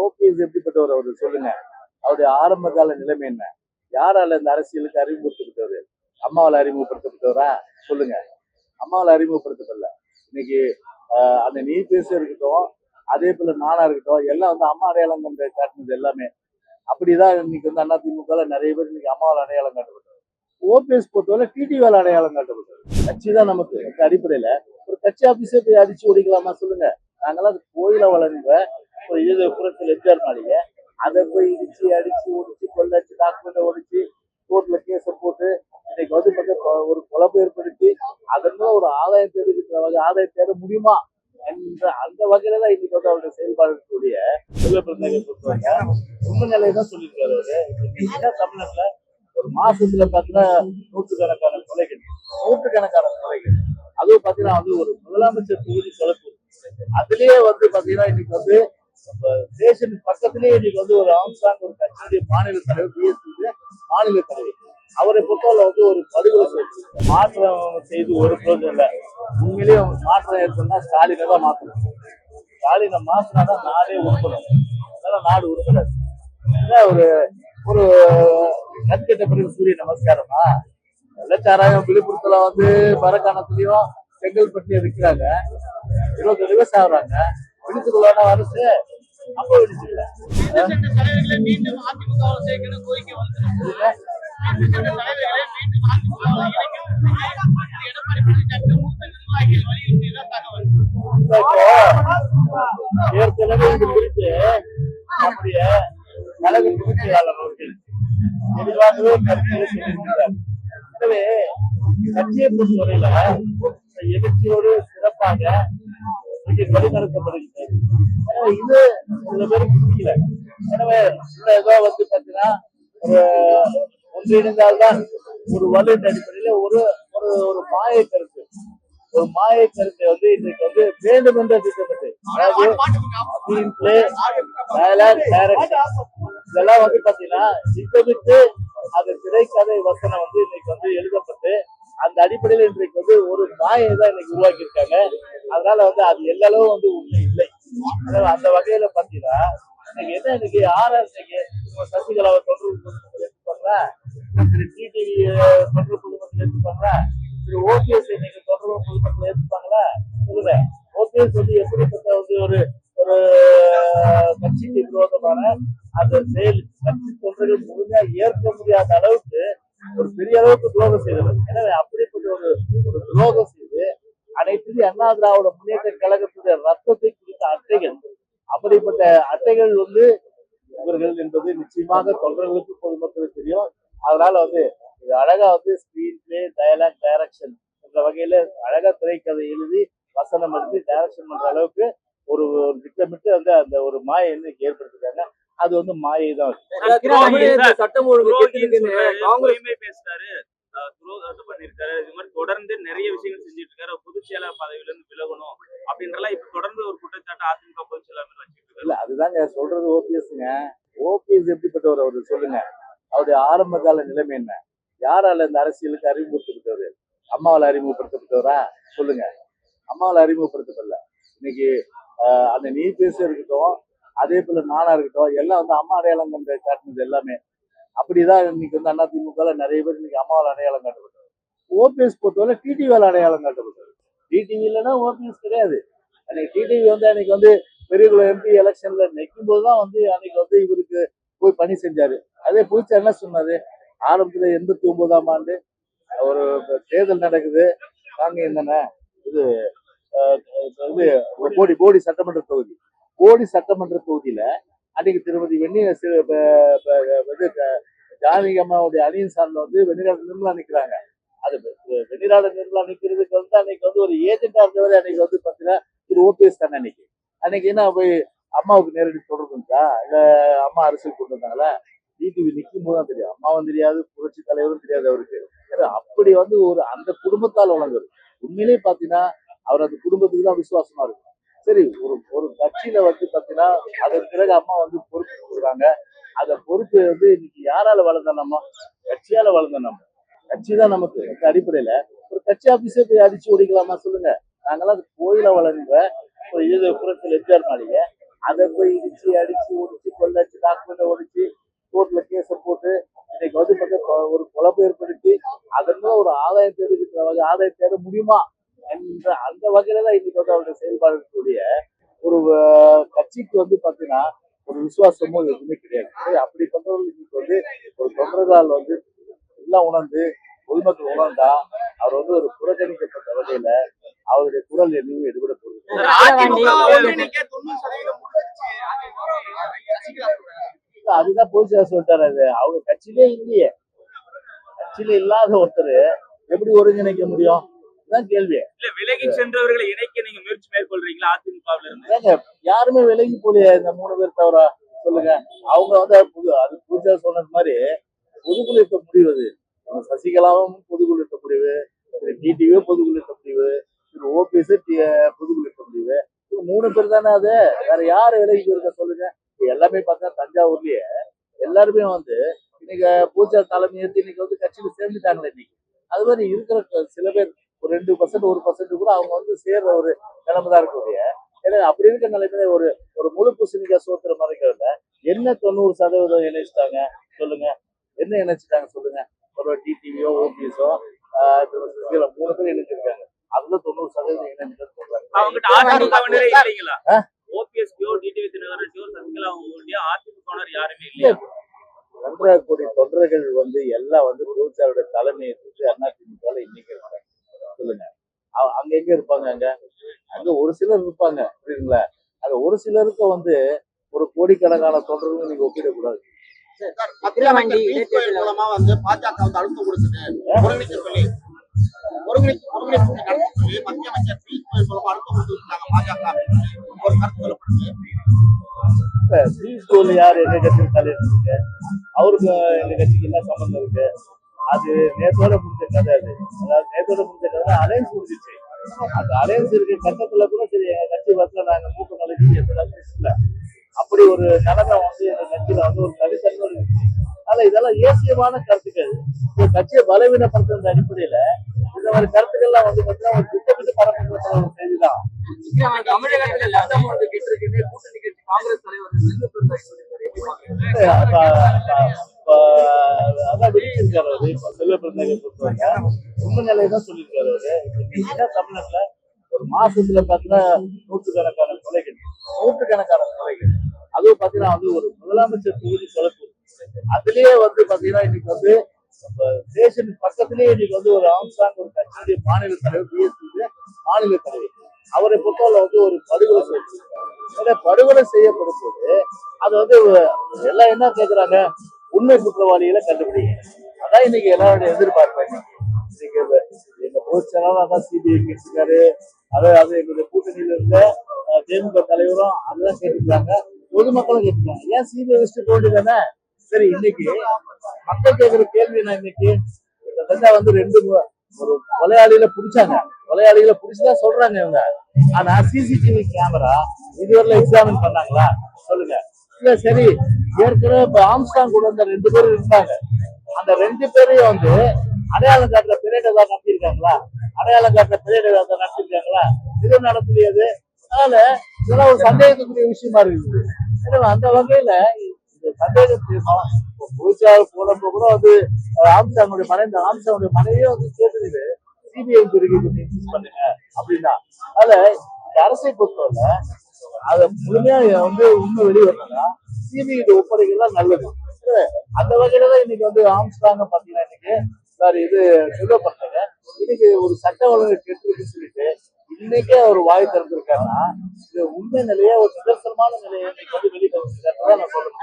OPS எப்படிப்பட்டவர் அவர்? சொல்லுங்க. அவருடைய ஆரம்ப கால நிலைமை என்ன? யாரால இந்த அரசியலுக்கு அறிமுகப்படுத்தப்பட்டவர்? அம்மாவால் அறிமுகப்படுத்தப்பட்டவரா? சொல்லுங்க. அம்மாவால் அறிமுகப்படுத்தப்படல. இன்னைக்கு அந்த நீ பேச இருக்கட்டும் அதே போல நானா இருக்கட்டும் எல்லாம் வந்து அம்மா அடையாளம் கண்டு காட்டினது எல்லாமே. அப்படிதான் இன்னைக்கு வந்து அதிமுக நிறைய பேர் இன்னைக்கு அம்மாவால் அடையாளம் காட்டப்பட்டது ஓபிஎஸ் பொறுத்தவரை டிடிவால் அடையாளம் காட்டப்பட்டது கட்சி தான் நமக்கு அடிப்படையில. ஒரு கட்சி ஆபீஸே போய் அடிச்சு ஓடிக்கலாமா சொல்லுங்க. நாங்களாம் அது கோயில வளர்ந்த இது புறத்தில் எம்ஜிஆர் மாளிகை. அதை போய் இடிச்சு அடிச்சு ஒடிச்சு கொள்ளடிச்சு டாக்குமெண்ட் ஒடிச்சு கோர்ட்ல கேஸ் போட்டு இன்னைக்கு வந்து பார்த்தா ஒரு குழப்பம் ஏற்படுத்தி அதன் ஒரு ஆதாயம் தேடுகின்ற வகை ஆதாயம் தேட முடியுமா என்ற அந்த வகையில தான் இன்னைக்கு வந்து அவருடைய செயல்பாடு இருக்கக்கூடிய செல்வ பிறந்தகை பொறுத்தவரைக்கும் உண்மை நிலையை தான் சொல்லியிருக்காரு அவரு. இன்னைக்கு தமிழ்நாட்டுல ஒரு மாசத்துல பாத்தீங்கன்னா நூற்றுக்கணக்கான கொலைகள் நூற்றுக்கணக்கான கொலைகள் அதுவும் பாத்தீங்கன்னா வந்து ஒரு முதலமைச்சர் தொகுதி தொலைப்பு அதுலயே வந்து பாத்தீங்கன்னா இன்னைக்கு வந்து ஸ்டேஷன் பக்கத்திலேயே இன்னைக்கு வந்து ஒரு ஆம்சாங் ஒரு கட்சியுடைய மாநில தலைவர் பிஎஸ்பி மாநில தலைவர். அவரை பொறுத்தவரை வந்து ஒரு படுகொலை செய்து மாற்றம் செய்து ஒரு பொழுது இல்லை. உண்மையிலேயே மாற்றம் ஏற்படுனா ஸ்டாலினை தான் மாற்றணும் ஸ்டாலினை மாற்றினாதான் நாடே உருப்படும். அதனால நாடு உருப்படாது. என்ன ஒரு ஒரு கண்கட்ட பிறகு சூரிய நமஸ்காரமா? வெள்ளச்சாராயம் விழுப்புரத்துல வந்து மரக்காணத்துலயும் செங்கல்பட்டுலயும் விற்கிறாங்க இருபது விவசாயம் ஆகுறாங்க விழுத்துக்குள்ளான அரசு ஏற்கனவே இது குறித்து நம்முடைய கழக பொதுச்செயலாளர் அவர்கள் தெளிவாகவே கருத்துக்களை சொல்லியிருக்கிறார் எனவே கட்சியை பொறுத்தவரையில இந்த எழுச்சியோடு சிறப்பாக இங்கே வழிநடத்தப்படுகிறது. இது சில பேருக்கு பிடிக்கல எனவே இந்த இதோ வந்து பாத்தீங்கன்னா ஒரு ஒன்றிணைந்தால்தான் ஒரு வலுவின் அடிப்படையில ஒரு ஒரு ஒரு மாய கருத்து. ஒரு மாய கருத்தை வந்து இன்றைக்கு வந்து வேண்டும் என்று திட்டமிட்டு அதாவது இதெல்லாம் வந்து பாத்தீங்கன்னா திட்டமிட்டு அந்த திரைக்கதை வசனம் வந்து இன்னைக்கு வந்து எழுதப்பட்டு அந்த அடிப்படையில் இன்றைக்கு வந்து ஒரு மாயை தான் இன்னைக்கு உருவாக்கி இருக்காங்க அதனால வந்து அது எல்லா அளவும் வந்து உண்மை இல்லை. அந்த வகையில பாத்தீங்கன்னா இன்னைக்கு என்ன இன்னைக்கு ஆர்ஆர் இன்னைக்கு நம்ம சசிகலாவை தொடர்பு பொதுமக்கள் எடுத்துப்பாங்களா திரு டிடிவி தொடர்பு பொதுமக்கள் எடுத்துப்பாங்களா திரு ஓபிஎஸ் இன்னைக்கு தொடர்பு பொதுமக்கள் எடுத்துப்பாங்களா சொல்லுங்க. ஓபிஎஸ் வந்து எப்படிப்பட்ட வந்து ஒரு ஒரு கட்சிக்கு விரோதமான அந்த செயல் கட்சி தொண்டர்கள் முழுமையா ஏற்க முடியாத அளவுக்கு ஒரு பெரிய அளவுக்கு துரோகம் செய்தவர். எனவே அப்படிப்பட்ட ஒரு ஒரு துரோகம் செய்து அனைத்து அண்ணா திராவிட முன்னேற்ற கழகத்துடைய ரத்தத்தை குறித்த அட்டைகள் வந்து இவர்கள் என்பது நிச்சயமாக தொண்டர்களுக்கு பொதுமக்களுக்கு தெரியும். அதனால வந்து இது அழகா வந்து ஸ்கிரீன் பிளே டயலாக் டைரக்ஷன் என்ற வகையில அழகா திரைக்கதை எழுதி வசனம் எழுதி டைரக்ஷன் பண்ற அளவுக்கு ஒரு ஒரு திட்டமிட்டு வந்து அந்த ஒரு மாயை இன்னைக்கு ஏற்படுத்திருக்காங்க. அது வந்து மாயை தான். சட்டம் ஒழுங்கு பேசுறாரு. பண்ணிருக்காரு இது மாதிரி தொடர்ந்து நிறைய விஷயங்கள் செஞ்சுட்டு இருக்காரு. பொதுச் செயலாளர் பதவியில இருந்து விலகணும் அப்படின்றலாம் இப்ப தொடர்ந்து ஒரு குற்றச்சாட்டு அதிமுக பொதுச் செயலாளர் மேல வச்சுட்டு இருக்காரு இல்ல அதுதாங்க சொல்றது ஓபிஎஸ்ங்க. ஓபிஎஸ் எப்படிப்பட்டவர் அவர்? சொல்லுங்க. அவருடைய ஆரம்ப கால நிலைமை என்ன? யாரால இந்த அரசியலுக்கு அறிமுகப்படுத்தப்பட்டவர்? அம்மாவால் அறிமுகப்படுத்தப்பட்டவரா? சொல்லுங்க. அம்மாவால் அறிமுகப்படுத்தப்படல. இன்னைக்கு அந்த நீ பேச இருக்கட்டும் அதே போல நானா இருக்கட்டும் எல்லாம் வந்து அம்மா அடையாளம் கண்டு காட்டினது எல்லாமே. அப்படிதான் இன்னைக்கு வந்து அதிமுக நிறைய பேர் இன்னைக்கு அம்மாவால் அடையாளம் காட்டப்பட்டது ஓபிஎஸ் பொறுத்தவரை டிடிவியால் அடையாளம் காட்டப்பட்டது டிடிவி இல்லைன்னா ஓபிஎஸ் கிடையாது. அன்னைக்கு டிடிவி வந்து அன்னைக்கு வந்து பெரியகுளம் எம்பி எலெக்ஷன்ல நிற்கும் போதுதான் வந்து அன்னைக்கு வந்து இவருக்கு போய் பணி செஞ்சாரு. அதே புதுச்சா என்ன சொன்னாரு? ஆரம்பத்துல எண்பத்தி ஒன்பதாம் ஆண்டு ஒரு தேர்தல் நடக்குது. நாங்க என்னென்ன? இது அஹ், இது போடி போடி சட்டமன்ற தொகுதி. போடி சட்டமன்ற தொகுதியில அன்னைக்கு திருமதி வெண்ணி சி- இது ஜானகி அம்மாவுடைய அணியின் சார்ந்த வந்து வெண்ணிராட நிர்மலா நிக்கிறாங்க. அது வெண்ணிராட நிர்மலா நிற்கிறதுக்கு வந்து அன்னைக்கு வந்து ஒரு ஏஜென்டா இருந்தவரை அன்னைக்கு வந்து பார்த்தீங்கன்னா திரு ஓபிஎஸ் தானே அன்னைக்கு. அன்னைக்கு என்ன போய் அம்மாவுக்கு நேரடி தொடர்பு இருந்தா இல்ல அம்மா அரசியல் கொண்டு வந்தாங்களா டிடிவி நிற்கும் போது தான் தெரியும். அம்மாவும் தெரியாது புரட்சி தலைவரும் தெரியாது அவருக்கு. அப்படி வந்து ஒரு அந்த குடும்பத்தால் வழங்குறது உண்மையிலேயே பாத்தீங்கன்னா அவர் அந்த குடும்பத்துக்கு தான் விசுவாசமா இருக்கும். சரி ஒரு ஒரு கட்சியில வந்து பாத்தீங்கன்னா அதன் பிறகு அம்மா வந்து பொறுப்பு கொடுக்குறாங்க. அந்த பொறுப்பு வந்து இன்னைக்கு யாரால வளர்ந்த நம்ம? கட்சியால வளர்ந்த நம்ம. கட்சி தான் நமக்கு அந்த அடிப்படையில? ஒரு கட்சி ஆபீஸே போய் அடிச்சு ஓடிக்கலாமா சொல்லுங்க. நாங்கெல்லாம் அது கோயில வளர்ந்த இது புறத்தில் எம்ஜிஆர் மாளிகை. அதை போய் இடிச்சு அடிச்சு ஒடிச்சு கொள்ளடிச்சு டாக்குமெண்ட் ஒடிச்சு கோர்ட்ல கேஸ போட்டு இன்னைக்கு வந்து பார்த்தா ஒரு குழப்பம் ஏற்படுத்தி அதன் மூலம் ஒரு ஆதாயம் தேடிக்கிற வகை ஆதாயம் தேட முடியுமா என்ற அந்த வகையில தான் இன்னைக்கு வந்து அவருடைய செயல்பாடுக்கூடிய ஒரு கட்சிக்கு வந்து பாத்தீங்கன்னா ஒரு விசுவாசமும் எதுவுமே கிடையாது. அப்படி பண்றவர்கள் இன்னைக்கு வந்து ஒரு தொண்டர்களால் வந்து எல்லாம் உணர்ந்து பொதுமக்கள் உணர்ந்தா அவர் வந்து ஒரு புறக்கணிக்கப்பட்ட வகையில அவருடைய குரல் எதுவும் எடுபட போகுது. அதுதான் போலீஸ் சொல்லிட்டாரு அது. அவங்க கட்சியிலே இல்லையே. கட்சியில இல்லாத ஒருத்தர் எப்படி ஒருங்கிணைக்க முடியும்? கேள்வி. இல்ல விலகி சென்றவர்களை இணைக்க நீங்க முயற்சி மேற்கொள்றீங்களா அதிமுகவுல இருந்து? யாருமே விலகி போலையே இந்த மூணு பேர் தவிர சொல்லுங்க. அவங்க வந்து புது அது பூஜா சொன்னது மாதிரி பொதுக்குழு இருக்க முடிவு அது சசிகலாவும் பொதுக்குழு இருக்க முடிவு டிடிவியும் பொதுக்குழு இருக்க முடிவு. திரு பொதுக்குழு இருக்க முடிவு மூணு பேர் தானே அது? வேற யாரு விலைக்கு இருக்க சொல்லுங்க. எல்லாமே பார்த்தா தஞ்சாவூர்லயே எல்லாருமே வந்து இன்னைக்கு பூஜா தலைமை ஏற்று இன்னைக்கு வந்து கட்சியில சேர்ந்துட்டாங்களே இன்னைக்கு. அது மாதிரி இருக்கிற சில பேர் ஒரு ரெண்டு பர்சன்ட் ஒரு பர்சன்ட் கூட அவங்க வந்து சேர்ற ஒரு நிலைமை தான் இருக்கக்கூடிய ஏன்னா அப்படி இருக்க நிலைமையில ஒரு ஒரு முழு பூசணிக்காய் சோத்துற மறைக்கிறதுல என்ன தொண்ணூறு சதவீதம் இணைச்சிட்டாங்க சொல்லுங்க. என்ன இணைச்சிட்டாங்க சொல்லுங்க. ஒரு டிடிவியோ ஓபிஎஸோ மூணு பேர் இணைச்சிருக்காங்க. அதுல தொண்ணூறு சதவீதம் சொல்றாங்க? அவங்ககிட்ட அதிமுகவினரே இல்லைங்களா? ஓபிஎஸ்டியோ டிடிவி தினகரன்டியோ சசிகலா அவங்களுடைய அதிமுகவினர் யாருமே இல்லையா? ஒன்றரை கோடி தொண்டர்கள் வந்து எல்லாம் வந்து பொதுச்சாரோட தலைமையை எடுத்து அதிமுக இன்னைக்கு இருக்காங்க. சொல்லுங்க. அங்க எங்க இருப்பாங்க அங்க? அங்க ஒரு சிலர் இருப்பாங்க. புரியுதுங்களா? அங்க ஒரு சிலருக்கு வந்து ஒரு கோடிக்கணக்கான தொண்டர்கள் நீங்க ஒப்பிடக்கூடாது. மூலமா வந்து பாஜக வந்து அழுத்தம் கொடுக்குது ஒருங்கிணைக்க சொல்லி யார் எங்க கட்சி தலைவர் இருக்கு அவருக்கு எங்க கட்சிக்கு என்ன சம்பந்தம் இருக்கு? அது நேத்தோட முடிஞ்ச கதை அது. அதாவது நேத்தோட முடிஞ்ச கதை அலையன்ஸ் முடிஞ்சிச்சு. அந்த அலையன்ஸ் இருக்க கட்டத்துல கூட சரி எங்க கட்சி வரல நாங்க மூக்கு நுழைச்சி எந்த அப்படி ஒரு நிலைமை வந்து எங்க கட்சியில வந்து ஒரு தனித்தன்மை இருந்துச்சு. அதனால இதெல்லாம் ஏசியமான கருத்துக்கள். இந்த கட்சியை பலவீனப்படுத்துற அடிப்படையில இந்த மாதிரி கருத்துக்கள்லாம் வந்து பார்த்தீங்கன்னா ஒரு திட்டமிட்டு பரப்புகிற ஒரு செய்திதான். தமிழகத்துல கூட்டணி கட்சி காங்கிரஸ் தலைவர் அதான் வெளியிருக்காரு அவரு. இப்ப செல்வ பிறந்தகை பொறுத்தவரைக்கும் உண்மை நிலையை தான் சொல்லியிருக்காரு அவரு. தமிழ்நாட்டுல ஒரு மாசத்துல பாத்தீங்கன்னா நூற்றுக்கணக்கான கொலைகள். நூற்றுக்கணக்கான கொலைகள். அதுவும் பாத்தீங்கன்னா வந்து ஒரு முதலமைச்சர் தொகுதி தொலைப்பு. அதுலயே வந்து பாத்தீங்கன்னா இன்னைக்கு வந்து நம்ம தேசத்தின் பக்கத்திலேயே இன்னைக்கு வந்து ஒரு ஆம்சாங் ஒரு கட்சியுடைய மாநில தலைவர் பிஎஸ்பி மாநில தலைவர். அவரை பொறுத்தவரை வந்து ஒரு படுகொலை செய்யப்படுது படுகொலை செய்யப்படும் போது அது வந்து எல்லாம் என்ன கேக்குறாங்க? உண்மை குற்றவாளிகளை கண்டுபிடிங்க அதான் இன்னைக்கு எல்லாருடைய எதிர்பார்ப்பு இன்னைக்கு. எங்க அதான் சிபிஐ கேட்டிருக்காரு. அது அது எங்களுடைய கூட்டணியில இருந்த திமுக தலைவரும் அதுதான் கேட்டிருக்காங்க. பொதுமக்களும் கேட்டிருக்காங்க. ஏன் சிபிஐ வச்சுட்டு போட்டு தானே? சரி இன்னைக்கு மக்கள் கேட்கிற கேள்வி என்ன இன்னைக்கு? கிட்டத்தட்ட வந்து ரெண்டு ஒரு கொலையாளியில புடிச்சாங்க. கொலையாளியில புடிச்சுதான் சொல்றாங்க இவங்க. ஆனா சிசிடிவி கேமரா இதுவரையில எக்ஸாமின் பண்ணாங்களா? சொல்லுங்க. இல்ல சரி ஏற்கனவே இப்ப ஆம்ஸ்டாங் கூட அந்த ரெண்டு பேரும் இருந்தாங்க. அந்த ரெண்டு பேரையும் வந்து அடையாளம் காட்டுற பிரேட் ஏதாவது நடத்திருக்காங்களா அடையாளம் காட்டுற பிரேட் ஏதாவது நடத்திருக்காங்களா இது நடத்தலையாது அதனால இதெல்லாம் ஒரு சந்தேகத்துக்குரிய விஷயமா இருக்குது. அந்த வகையில இந்த சந்தேகம் போனப்போ கூட வந்து ஆம்சாமுடைய ஆம்சாங்குடைய மனைவி ஆம்சாமுடைய மனைவியே வந்து கேட்டுருது சிபிஐ துறைக்கு பண்ணுங்க அப்படின்னா. அதனால அரசை பொறுத்தவரை அதை முழுமையா வந்து உண்மை வெளிவரணும்னா சிபிஐ ஒப்படைக்கிறது நல்லது. அந்த வகையில தான் இன்னைக்கு வந்து ஆம்ஸ்டாங்க பாத்தீங்கன்னா இன்னைக்கு சார் இது சொல்லப்பட்டாங்க இன்னைக்கு ஒரு சட்ட ஒழுங்கு கெட்டுருக்குன்னு சொல்லிட்டு இன்னைக்கே அவர் வாய் திறந்திருக்காருன்னா இது உண்மை நிலையா ஒரு நிதர்சனமான நிலையை வந்து வெளியே வந்திருக்காருன்னு நான் சொல்றேன்.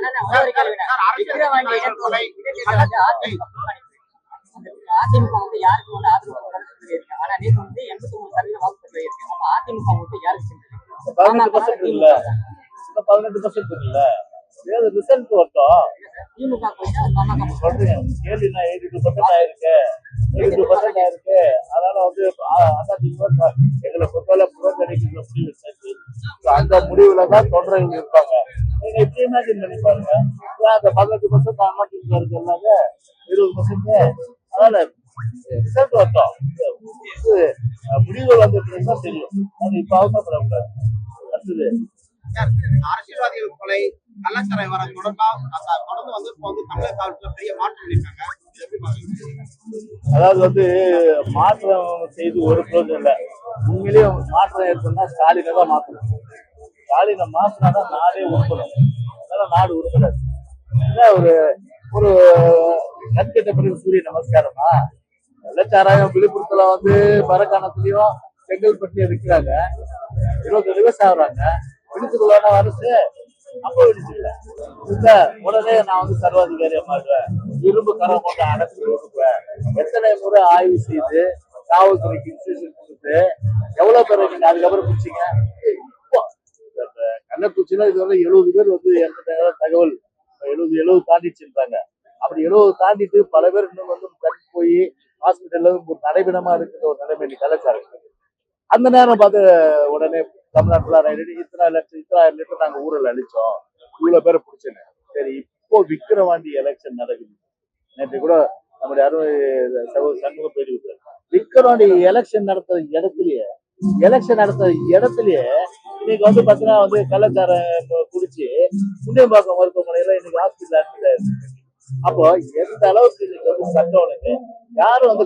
அதிமுக வந்து யாருக்கு வந்து ஆதரவு ஆனா நேற்று வந்து எண்பத்தி மூணு சதவீதம் வாக்குப்பதிவு இருக்கு அப்ப அதிமுக ஓட்டு யாருக்கு பதினெட்டு பர்சன்ட் இல்ல இன்னும் பதினெட்டு பர்சன்ட் இல்ல ஏது ரிசல்ட் வரட்டும் திமுக போயிட்டு பாமக சொல்றீங்க. கேள்வி நான் எயிட்டி டூ பர்சன்ட் ஆயிருக்கு. எயிட்டி பர்சன்ட் ஆயிருக்கு அதனால வந்து அதிமுக எங்களை பொறுத்தவரை புறக்கணிக்கிற முடிவு எடுத்தாச்சு. அந்த முடிவுல தான் தொண்டர்கள் இருப்பாங்க. நீங்க எப்படி இமேஜின் பண்ணி பாருங்க. ஏன் அந்த பதினெட்டு பர்சன்ட் அதிமுக இருக்கு எல்லாமே? இருபது பர்சன்ட் அதனால ரிசல்ட் வரட்டும் முடிவு வந்த பிறகுதான் தெரியும். அது இப்ப அவசரப்படக்கூடாது அடுத்தது அரசியல்வாதிகள் கொலை கள்ளச்சாரை வர தொடர்பா தொடர்ந்து வந்து இப்போ வந்து தமிழக காவல்துறை பெரிய மாற்றம் பண்ணியிருக்காங்க அதாவது வந்து மாற்றம் செய்து ஒரு பிரயோஜனம் இல்லை. உண்மையிலேயே மாற்றம் ஏற்படுனா ஸ்டாலினை தான் மாற்றணும் ஸ்டாலினை மாற்றினா தான் நாடே உருப்படும். அதனால நாடு உருப்படாது. ஒரு ஒரு கற்கட்ட பிறகு சூரிய நமஸ்காரமா? வெள்ளச்சாராயம் விழுப்புரத்துல வந்து மரக்காணத்துலயும் செங்கல்பட்டுலயும் விற்கிறாங்க இருபது விவசாயம் ஆகுறாங்க விழுத்துக்குள்ளான அரசு அப்போ விடுச்சுக்கல உடனே நான் வந்து சர்வாதிகாரியா மாறுவேன் இரும்பு கரம் கொண்டு அடைச்சு கொடுப்பேன் எத்தனை முறை ஆய்வு செய்து காவல்துறைக்கு இன்ஸ்டியூஷன் கொடுத்து எவ்வளவு பேர் நீங்க அதுக்கப்புறம் பிடிச்சிங்க? இப்போ கள்ளக்குறிச்சியில இதுவரை எழுபது பேர் வந்து இறந்துட்டாங்க தகவல். எழுபது எழுபது தாண்டிட்டு இருந்தாங்க அப்படி எழுபது தாண்டிட்டு பல பேர் இன்னும் வந்து தள்ளி போய் ஹாஸ்பிட்டல்ல ஒரு நடைபெணமா இருக்கிற ஒரு நிலைமை கலாச்சாரம். அந்த நேரம் பார்த்து உடனே தமிழ்நாட்டுல ரெடி இத்தனை லட்சம் இத்தனை லிட்டர் நாங்க ஊரில் அழிச்சோம். இவ்வளவு பேர் பிடிச்சேன்னு. சரி இப்போ விக்கிரவாண்டி எலெக்ஷன் நடக்குது. நேற்று கூட நம்முடைய அருமை சகோ- சண்முகம் பேடி விக்கிரவாண்டி எலெக்ஷன் நடத்துற இடத்துலயே எலெக்ஷன் நடத்துற இடத்துலயே இன்னைக்கு வந்து பாத்தீங்கன்னா வந்து கள்ளச்சாரம் குடிச்சு முண்டியம்பாக்கம் மருத்துவமனையில இன்னைக்கு ஹாஸ்பிட்டல் அட்மிட் ஆயிருக்கு அப்போ எந்த அளவுக்கு இன்னைக்கு வந்து சட்டம் யாரும் வந்து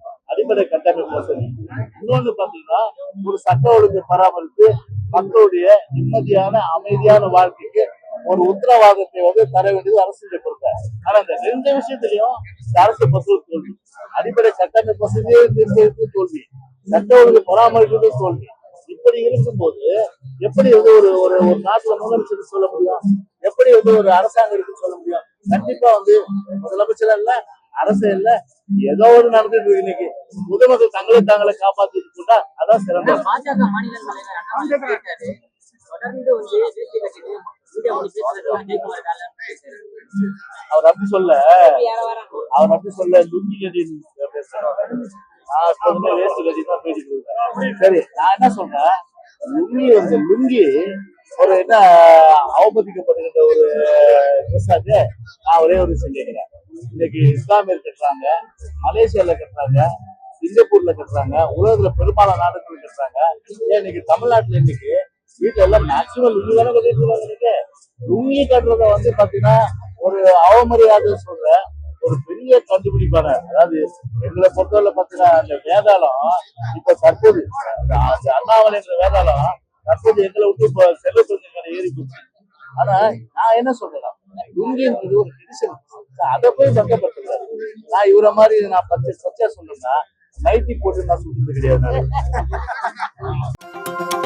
அடிப்படை கட்டமைப்பு வசதி இன்னொன்னு பாத்தீங்கன்னா ஒரு சட்ட ஒழுங்கு பராமரித்து மக்களுடைய நிம்மதியான அமைதியான வாழ்க்கைக்கு ஒரு உத்தரவாதத்தை வந்து தர வேண்டியது அரசு பொறுத்த ஆனா இந்த ரெண்டு விஷயத்திலையும் இந்த அரசு பத்து தோல்வி. அடிப்படை கட்டமைப்பு வசதியே நிர்ணயித்து தோல்வி. சட்ட ஒழுங்கு பராமரிக்கிறது தோல்வி. இப்படி இருக்கும்போது எப்படி வந்து ஒரு ஒரு ஒரு நாட்டுல முதலமைச்சர் சொல்ல முடியும்? எப்படி வந்து ஒரு அரசாங்கம் இருக்குன்னு சொல்ல முடியும்? கண்டிப்பா வந்து முதலமைச்சர் இல்ல அரசு இல்ல ஏதோ ஒரு நடந்துட்டு இருக்கு இன்னைக்கு. பொதுமக்கள் தங்களை தாங்களை காப்பாத்திட்டு கொண்டா அதான் சிறந்த பாஜக மாநில தலைவர் தொடர்ந்து வந்து அவர் அப்படி சொல்ல. அவர் அப்படி சொல்ல லுங்கி கட்டி பேசுறாங்க நான் வேஸ்ட் கட்டி தான் பேசிட்டு இருக்கேன் சரி நான் என்ன சொல்றேன்? லுங்கி வந்து லுங்கி ஒரு என்ன அவமதிக்கப்படுகின்ற ஒரு ட்ரெஸ் நான் ஒரே ஒரு விஷயம் கேட்கிறேன். இன்னைக்கு இஸ்லாமியர் கட்டுறாங்க மலேசியால கட்டுறாங்க சிங்கப்பூர்ல கட்டுறாங்க உலகத்துல பெரும்பாலான நாடுகள் கட்டுறாங்க. ஏன் இன்னைக்கு தமிழ்நாட்டுல இன்னைக்கு வீட்டுல எல்லாம் மேக்சிமம் லுங்கி தானே கட்டிட்டு இருக்காங்க லுங்கி கட்டுறத வந்து பாத்தீங்கன்னா ஒரு அவமரியாதை சொல்ற ஒரு பெரிய கண்டுபிடிப்பான அதாவது எங்களை பொறுத்தவரை பாத்தீங்கன்னா அந்த வேதாளம் இப்ப தற்போது அண்ணாமலை என்ற வேதாளம் தற்போது எங்களை விட்டு இப்ப செல்ல மேல ஏறி போச்சு ஆனா நான் என்ன சொல்றேன் லுங்கின்றது ஒரு ட்ரெடிஷன் அதை போய் சந்தப்படுத்துறாரு நான் இவரை மாதிரி நான் பச்சை சத்தியா சொன்னேன்னா நைட்டி போட்டு நான் சுட்டுறது கிடையாது.